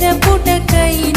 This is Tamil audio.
శక్తిని నెరపుటకైనా ఆశ్చర్య